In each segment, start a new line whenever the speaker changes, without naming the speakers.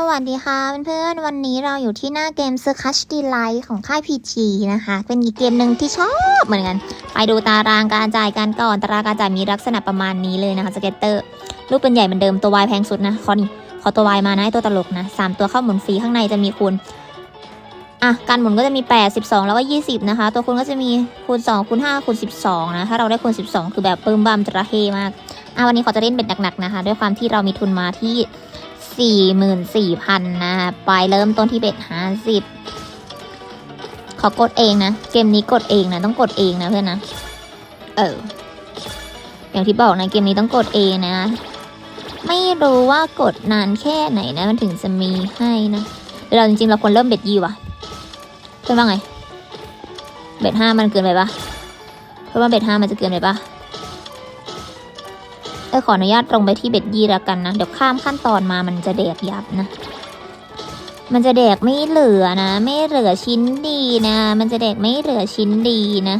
สวัสดีค่ะเพื่อนๆวันนี้เราอยู่ที่หน้าเกม c i r c u s Delight ของค่าย PG นะคะ เป็นอีกเกมหนึ่งที่ชอบเหมือนกัน ไปดูตารางการจ่ายกันก่อนตารางการจ่ายมีลักษณะประมาณนี้เลยนะคะสเก็ตเตอร์รูปเป็นใหญ่เหมือนเดิมตัววายแพงสุดนะขอนี่ขอตัววายมานะให้ตัวตลกนะสามตัวเข้าหมุนฟรีข้างในจะมีคูณอะการหมุนก็จะมี 8 12 แล้วก็ 20 นะคะ ตัวคูณก็จะมีคูณ2คูณ5คูณ12 นะถ้าเราได้คูณ12 คือแบบปึ้มบัมจระเฮมากอะวันนี้ขอจะเล่นเบ็ดหนักๆนะคะ ด้วยความที่เรามีทุนมาที่ 44,000นะคะไปเริ่มต้นที่เบ็ด50ขอกดเองนะ เกมนี้กดเองนะ ต้องกดเองนะเพื่อนนะ เออ อย่างที่บอกนะเกมนี้ต้องกดเองนะ ไม่รู้ว่ากดนานแค่ไหนนะ มันถึงจะมีให้นะเดี๋ยวเราจริงๆเราควรเริ่มเบ็ดยี่ว่ะเพื่อนว่าไง เบ็ดห้ามันเกินไปปะเพื่อนว่าเบ็ดห้ามันจะเกินไปปะ เออขออนุญาตตรงไปที่เบ็ดยี่ล้วกันนะ เดี๋ยวข้ามขั้นตอนมามันจะแดกยับนะ มันจะแดกไม่เหลือนะ ไม่เหลือชิ้นดีนะ มันจะแดกไม่เหลือชิ้นดีนะ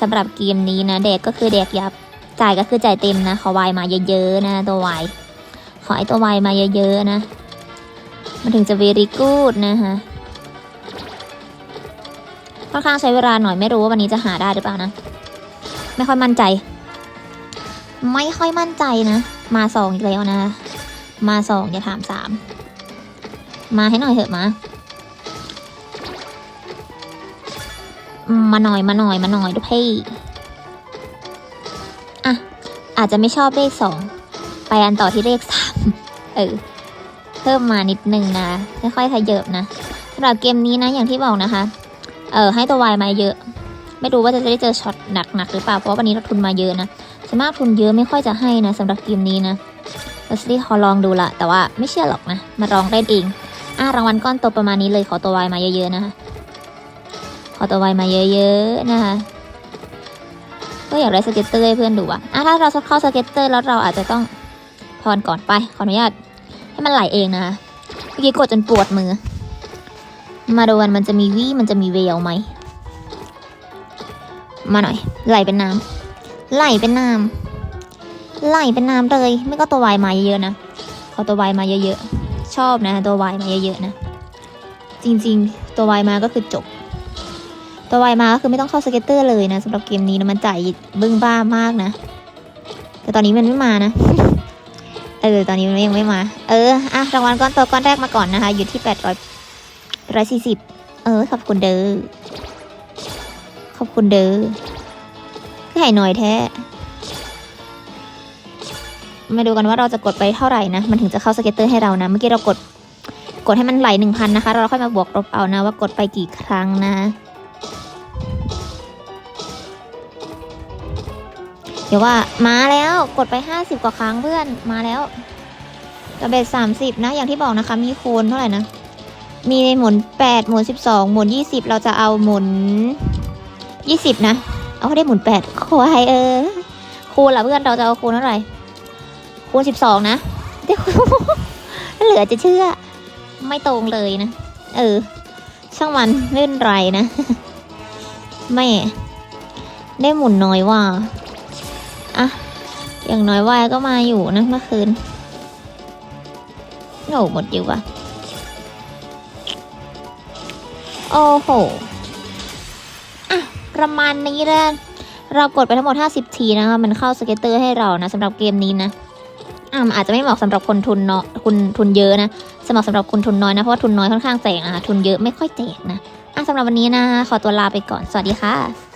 สำหรับเกมนี้นะแดกก็คือแดกยับ จ่ายก็คือจ่ายเต็มนะ ขอวายมาเยอะๆนะ ตัววายขอไอตัววายมาเยอะๆนะ มันถึงจะ very good นะคะค่อนข้างใช้เวลาหน่อยไม่รู้ว่าวันนี้จะหาได้หรือเปล่านะ ไม่ค่อยมั่นใจ ไม่ค่อยมั่นใจนะ มาสองอีกแล้วนะ มาสองอย่าถามสามมาให้หน่อยเถอะมา มาหน่อยมาหน่อยมาหน่อยดูพี่อะ อาจจะไม่ชอบเลขสองไปอันต่อที่เลขสามเออ เพิ่มมานิดนึงนะไม่ค่อยขยับนะสำหรับเกมนี้นะอย่างที่บอกนะคะ เออให้ตัววายมาเยอะ ไม่รู้ว่าจะได้เจอช็อตหนักๆหรือเปล่าเพราะวันนี้เราทุนมาเยอะนะส่วนมากทุนเยอะไม่ค่อยจะให้นะสำหรับเกมนี้นะลัสลี่ขอลองดูละแต่ว่าไม่เชื่อหรอกนะมาลองเล่นเองอะรางวัลก้อนโตประมาณนี้เลยขอตัววายมาเยอะๆนะคะขอตัววายมาเยอะๆนะคะก็อยากได้สเก็ตเตอร์ให้เพื่อนดูอะอะถ้าเราเข้าสเก็ตเตอร์แล้วเราอาจจะต้องพรก่อนไปขออนุญาตให้มันไหลเองนะคะเมื่อกี้กดจนปวดมือ มาดูกันมันจะมีวี่มันจะมีเวลไหม มาหน่อย ไหลเป็นน้ำไหลเป็นน้ำไหลเป็นน้ำเลย ไม่ก็ตัววายมาเยอะๆนะขอตัววายมาเยอะๆ ชอบนะ ตัววายมาเยอะๆนะ จริงๆ ตัววายมาก็คือจบ ตัววายมาก็คือไม่ต้องเข้าสเก็ตเตอร์เลยนะสำหรับเกมนี้นะมันจ่ายบึ้งบ้ามากนะ แต่ตอนนี้มันไม่มานะเออตอนนี้มันยังไม่มา เอออะรางวัลก้อนโตก้อนแรกมาก่อนนะคะ อยู่ที่แปดร้อยร้อยสี่สิบเออ ขอบคุณเด้อ ขอบคุณเด้อคือให้หน่อยแท้ มาดูกันว่าเราจะกดไปเท่าไหร่นะ มันถึงจะเข้าสเก็ตเตอร์ให้เรานะ เมื่อกี้เรากด กดให้มันไหลหนึ่งพันนะคะ เราค่อยมาบวกลบเอานะว่ากดไปกี่ครั้งนะ เดี๋ยวว่ามาแล้วกดไปห้าสิบกว่าครั้งเพื่อนมาแล้วกระเบ็ดสามสิบนะ อย่างที่บอกนะคะ มีคูณเท่าไหร่นะมีหมุนแปดหมุนสิบสองหมุนยี่สิบเราจะเอาหมุน ยี่สิบนะ เอาได้หมุนแปดควายเออ คูณละเพื่อนเราจะเอาคูณเท่าไหร่ คูณสิบสองนะเดี๋ยวเหลือจะเชื่อ ไม่ตรงเลยนะ เออ ช่างมันไม่เป็นไรนะ ไม่ ได้หมุนน้อยว่าอะอย่างน้อยวายก็มาอยู่นะเมื่อคืนโอ้หมดอยู่ว่ะโอ้โหอะ ประมาณนี้แหละเรากดไปทั้งหมด 50 ทีนะคะ มันเข้าสเก็ตเตอร์ให้เรานะสำหรับเกมนี้นะอ่าอาจจะไม่เหมาะสำหรับคนทุนเนาะคุณทุนเยอะนะสมัครับสำหรับคนทุนน้อยนะ เพราะว่าทุนน้อยค่อนข้างแจกอะทุนเยอะไม่ค่อยแจกนะอะสำหรับวันนี้นะ ขอตัวลาไปก่อน สวัสดีค่ะ